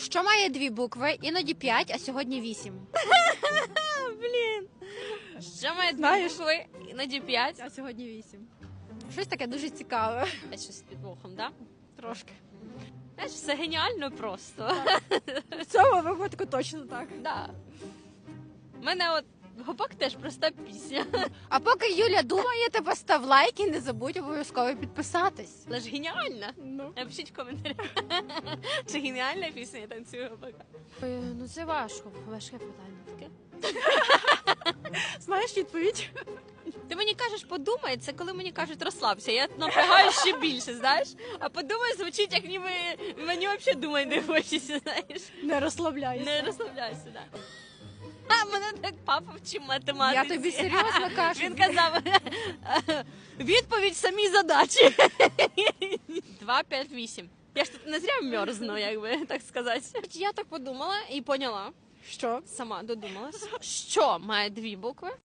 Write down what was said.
Що має дві букви, іноді п'ять, а сьогодні вісім. Блін. Що має дві букви? Іноді п'ять. А сьогодні вісім. Щось таке дуже цікаве. Щось під вухом, да? Трошки. Знаєш, все геніально просто. В цьому випадку точно так. Да. Мене от гопак теж проста пісня. А поки Юля думає, ти постав лайк і не забудь обов'язково підписатись. Але ж геніальна. Ну. Напишіть в коментарях. Чи геніальна пісня я танцюю гопака? ну це важко, важке питання таке. Знаєш відповідь? Ти мені кажеш, подумай, це коли мені кажуть розслабся. Я напрягаю ще більше, знаєш? А подумай, звучить, як ніби мені взагалі думати не хочеться, знаєш. Не розслабляйся. Не розслабляйся, да. А мене так папа вчив математиці. Я тобі серйозно кажу. Він казав відповідь самі задачі. 2, 5, 8. Я ж тут не зря мерзну, якби так сказати. Я так подумала і поняла, Що? сама додумалась, що має дві букви,